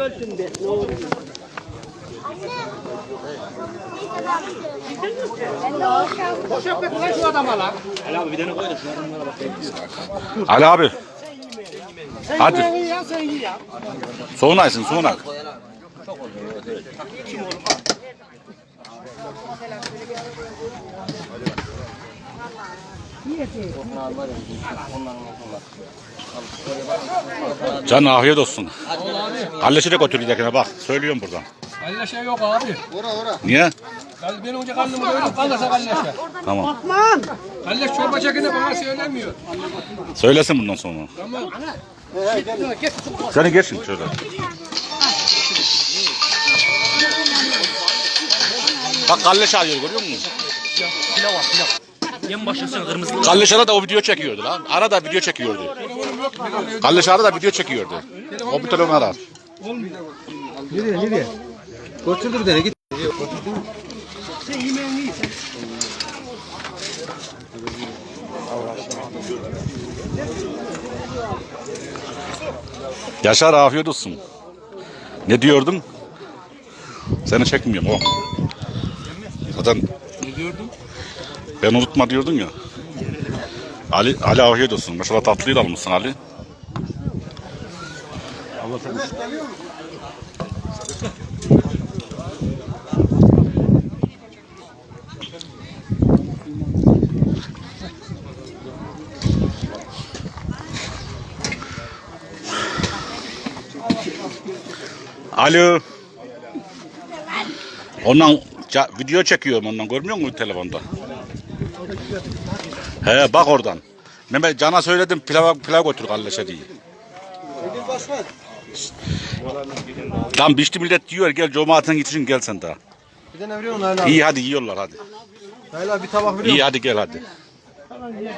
Öldüm ben. Ne olur. Ali abi. Hadi. Sen iyi ya sen iyi ya. Soğunaysın soğunak. Can afiyet olsun. Halleşi de götürecekine bak. Söylüyorum buradan. Kalle şey yok abi. Niye? Kal- Ben önce kallımı doydum. Kallasa kalleşe. Tamam. Aman. Kalleş çorba çekinde bana söylemiyor. Söylesin bundan sonra. Tamam. Seni geçin şöyle. Bak kalleş arıyor görüyor musun? Yem başlasın kırmızı. Arada o video çekiyordu lan. Arada video çekiyordu. Kalleş arada video çekiyordu. O bu telefonu arar. Götürdü bir tane git. Yaşar afiyet olsun. Ne diyordun? Seni çekmiyorum o. Zaten Ne diyordum? Ben unutma diyordun ya. Ali, Ali afiyet olsun. Mesela tatlıyı da almışsın Ali. Alo. Ondan video çekiyorum ondan görmüyor musun telefonda? He bak oradan. Mehmet Can'a söyledim pilav pilav götür kalleşe diye. Tam biçti millet diyor gel cumaatin gitsin gel sen daha. Bir tane veriyor musun Nail abi? İyi hadi yiyorlar hadi. Nail abi bir tabak veriyor İyi hadi gel hadi.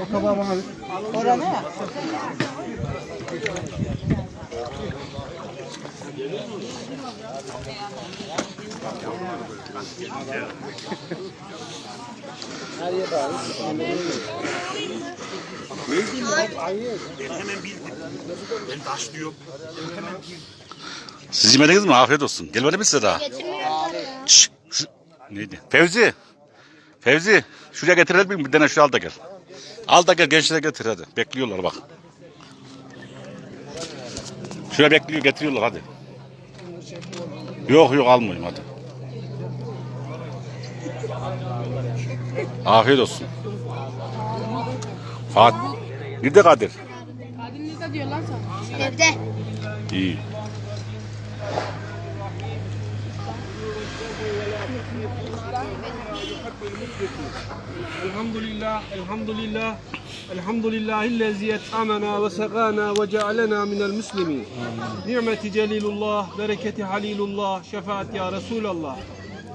O tabağı bana ver. Siz yemediniz mi? Afiyet olsun. Gelmedi mi size daha? Şu- neydi? Fevzi. Fevzi. Şuraya getirelim mi? Bir tane şu al da gel. Al da gel gençlere getir hadi. Bekliyorlar bak. Şuraya bekliyor getiriyorlar hadi. Yok yok almayayım hadi. Afiyet olsun. Fat. Nerede Kadir? Kadir nerede diyor lan sana? Evde. İyi. الحمد لله الحمد لله الحمد لله الذي أطعمنا وسقانا وجعلنا من المسلمين نعمة جليل الله بركة حليل الله شفاعة يا رسول الله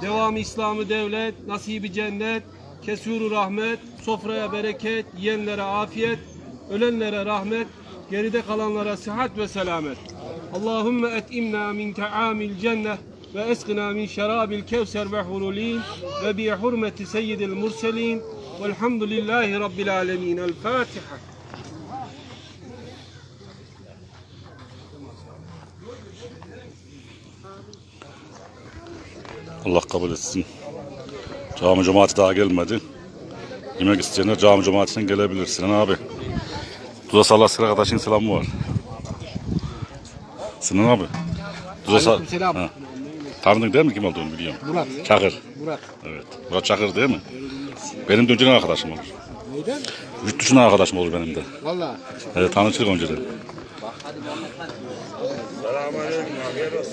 Devamı İslam'ı devlet, nasibi cennet, kesuru rahmet, sofraya bereket, yiyenlere afiyet, ölenlere rahmet, geride kalanlara sıhhat ve selamet. Allahümme et'imna min ta'amil cennet ve eskina min şerabil kevser ve hululin ve bi hurmeti seyyidil murselin velhamdülillahi rabbil alemin. El Fatiha. Allah kabul etsin. Cami cemaati daha gelmedi. Yemek isteyenler cami cemaatine gelebilir. Sinan abi. Duza Sallas arkadaşın selamı var. Sinan abi. Duza Sal... Aleykümselam. Ha. Tanıdın değil mi kim olduğunu biliyorum. Murat. Çakır. Murat. Evet. Murat Çakır değil mi? Benim de önceden arkadaşım olur. Neyden? Yurt dışından arkadaşım olur benim de. Valla. Evet, tanıştık önceden.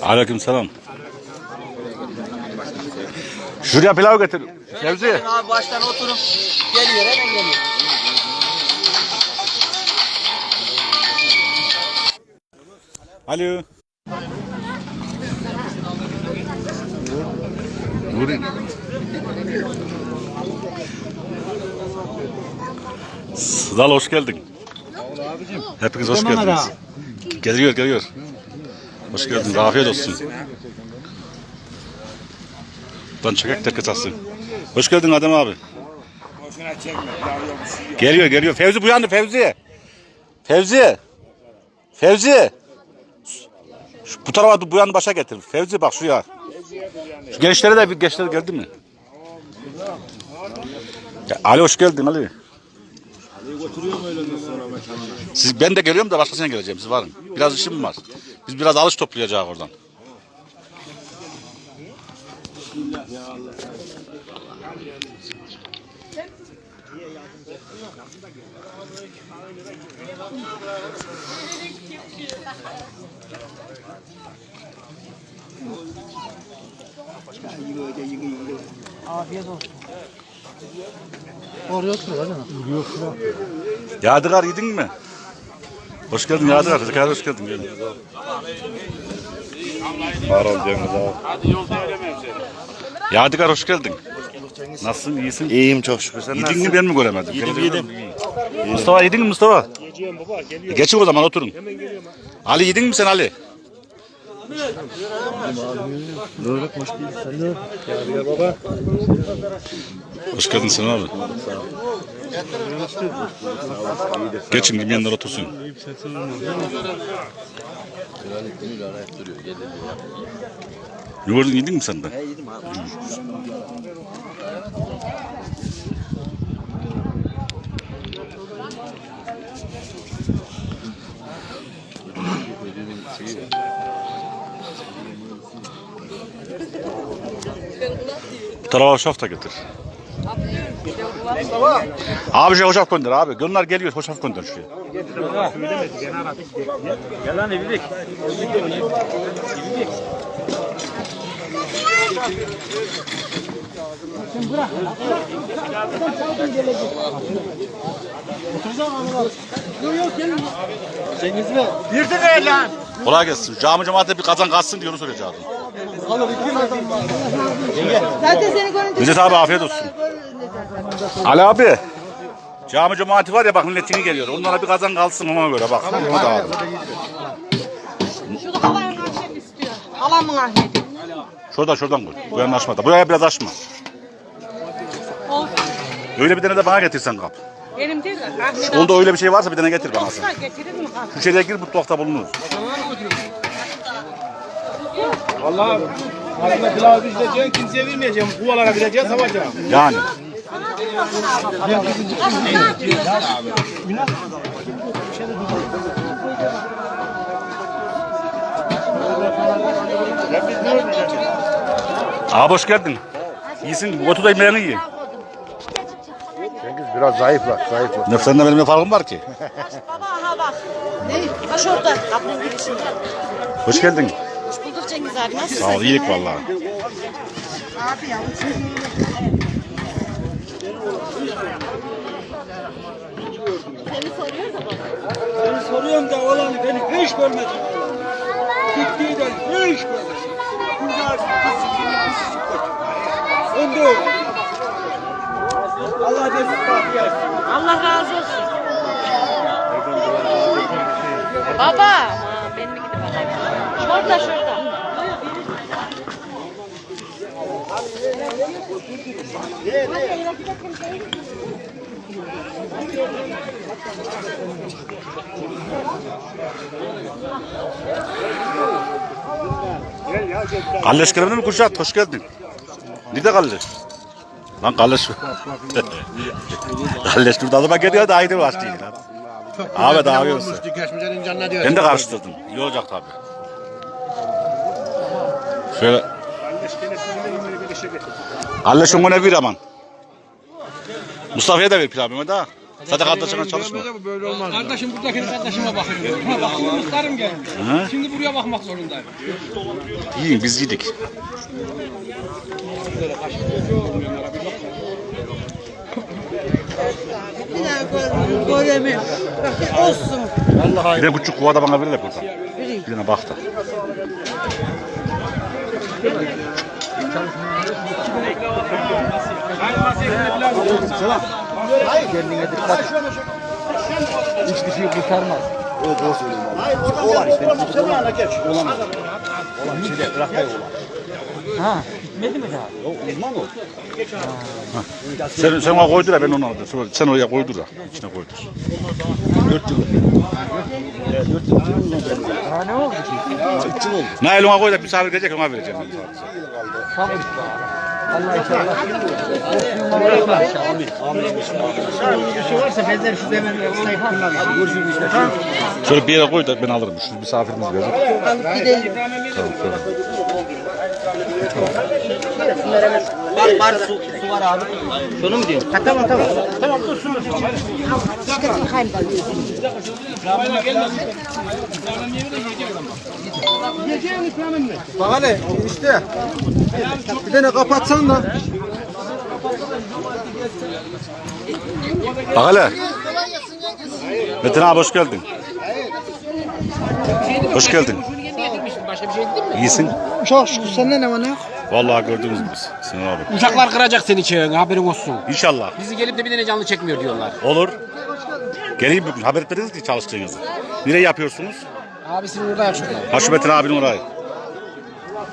Aleyküm selam. Şuraya pilav getir. Fevzi. Abi baştan oturun. Geliyor hemen geliyor. Alo. Nuri. Sıdal hoş geldin. Hepiniz hoş geldiniz. Geliyor geliyor. Hoş geldiniz. Afiyet olsun. Lan çekek tek kısasın. Hoş geldin Adem abi. Geliyor geliyor. Fevzi bu Fevzi. Fevzi. Fevzi. Bu tarafa bu yanı başa getir. Fevzi bak şuraya. Şu gençlere de bir gençler geldi mi? Ya, Ali hoş geldin Ali. Siz, ben de geliyorum da başkasına geleceğim. Siz varın. Biraz işim var. Biz biraz alış toplayacağız oradan. Oraya otur hadi. Yok yok. Yadigar yedin mi? Hoş geldin Yadigar. Yadigar hoş geldin. Gelin. Var ol Cengiz abi. Yadigar hoş geldin. Nasılsın? İyisin? İyiyim çok şükür. Sen Yedin nasılsın? mi ben mi göremedim? Yedim, yedim. Mustafa yedin mi Mustafa? Yiyeceğim baba geliyorum. Geçin o zaman oturun. Ali yedin mi sen Ali? Hoş geldin sen abi. Geçin bilmeyenler otursun. Yoğurdun yedin mi sen de? Bu tarafa hoşaf da getir. Abi şey hoşaf gönder abi. Gönüller geliyor hoşaf gönder şuraya. Kolay gelsin. Cami cemaate bir kazan kalsın diye onu soracağım. Zaten seni görünce... Müjdat abi afiyet olsun. Ali abi. Cami cemaati var ya bak milletini geliyor. Onlara bir kazan kalsın ona göre bak. Ona da abi. Halayın Ahmet istiyor. Halamın Ahmet'i. Şurada şuradan koy. Bu yanını açma da. Buraya biraz açma. Olsun. Öyle bir tane de bana getirsen kap. Benim değil de Ahmet Onda öyle bir şey varsa bir tane getir bana sen. getirir mi? Şu şeyde gir mutfakta bulunur. Vallahi aslında pilavı pişireceğim, kimseye vermeyeceğim. Kuvalara vereceğiz, savacağım. Yani. Abi hoş geldin. İyisin. Otu da yemeğini yiyin. Cengiz biraz zayıfla, zayıfla. Ne senden benim ne farkım var ki? Baba aha bak. Ne? Baş orada. Kapının girişinde. Hoş geldin. Hoş bulduk Cengiz abi. Nasılsın? Sağ ol. iyilik vallahi. Abi ya. Ben soruyorum da olanı beni hiç görmedim. Gittiği de hiç görmedim. Bunlar Önde o. Allah destek versin. Allah razı olsun. Baba. Ha, benim gidip alayım. Şurada şurada. Kalleş gelmedi mi Kuşat? Hoş geldin. Nerede Kalleş? Lan Kalleş. Kalleş burada adıma geliyor da ayrı başlıyor abi olsun. Geçmişlerin canına diyor. Ben de karıştırdım. İyi olacak tabii. Şöyle. Kalleş ona bir aman. Mustafa'ya da ver pilavı Mehmet ha. Sadece kardeşine çalışma. Kardeşim buradaki kardeşime bakıyorum. Buna bakıyorum. Muhtarım gelmiş. Hı? Şimdi buraya bakmak zorundayım. Yiyin biz yedik. Bir daha. Göremem. Olsun. Bir de küçük kovada bana verirler burada. Bir tane bak da. Kendine dikkat. Hiçbir şey kurtarmaz. O doğru söylüyorum abi. Olan işte. Olan geç. Olamaz. Olan bir şey de bırak hayır olan. Ha. Bitmedi mi daha? Sen, sen ona koydur ha ben onu aldım. Sen oraya koydur ha. İçine koydur. Dört yıl. Daha ne oldu ki? Nail ona koy da misafir gelecek ona vereceğim. ben. Tamam. Allah inşallah. Numara yapar. Bir şey varsa benzer şu demirleri sayıp kullanalım. Görüşürüz işte. Şöyle bir yere koy da ben alırım. Şu misafirimiz gelecek. Bak var su, su var abi. Şunu mu diyorsun? Ha, tamam tamam. Bak hele işte. Bir tane kapatsan da. Bak hele. Metin abi hoş geldin. Hoş geldin. Başka bir şey dedin mi? İyisin. Çok şükür sende ne var ne yok? Vallahi gördünüz mü biz? Sinan abi. Uçaklar kıracak seni çayını haberin olsun. İnşallah. Bizi gelip de bir tane canlı çekmiyor diyorlar. Olur. Geleyim haber etmediniz ki çalıştığınızı. Nereye yapıyorsunuz? Abisinin orada şurada. Ha şu Metin abinin orayı.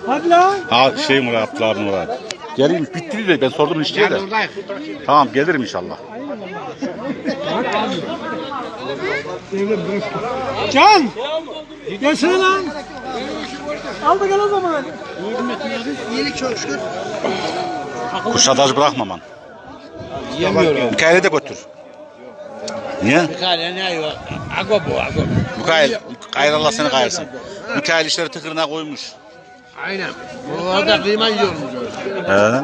Hadi lan. Ha şeyin oraya Abdullah abinin orayı. Geleyim bitti de ben sordum işçiye de. Tamam gelirim inşallah. Can. Gelsene lan. Al da gel o zaman. İyilik çok şükür. Kuşadacı bırakmaman. Yemiyorum. Mikail'e de götür. Niye? Kale ne yok? Ago bu ago. Mikail, Mikail Allah seni kayarsın. Mikail işleri tıkırına koymuş. Aynen. Bu arada kıyma yiyormuş. He.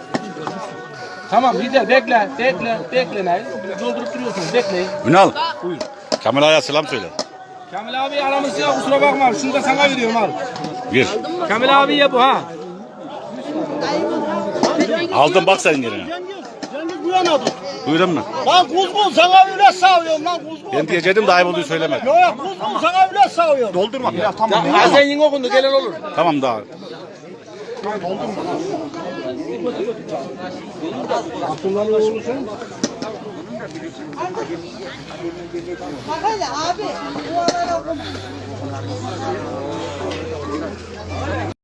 Tamam lider bekle bekle bekle Nail. Doldurup duruyorsun bekleyin. Ünal. Kemal Ağa'ya selam söyle. Kamil abi aramız ya kusura bakma. Şunu da sana veriyorum al. Gir. Kamil abiye bu ha. Aldım bak senin yerine. Cengiz. Cengiz bu yana dur. Buyurun mu? Lan kuzgun sana öyle sağıyorum lan kuzgun. Ben diyecektim de ayıp olduğu söylemedim. Yok kuzgun sana öyle sağıyorum. Doldurma ya tamam. Bazen yine okundu gelen olur. Tamam daha. Bak hele abi. Bu arada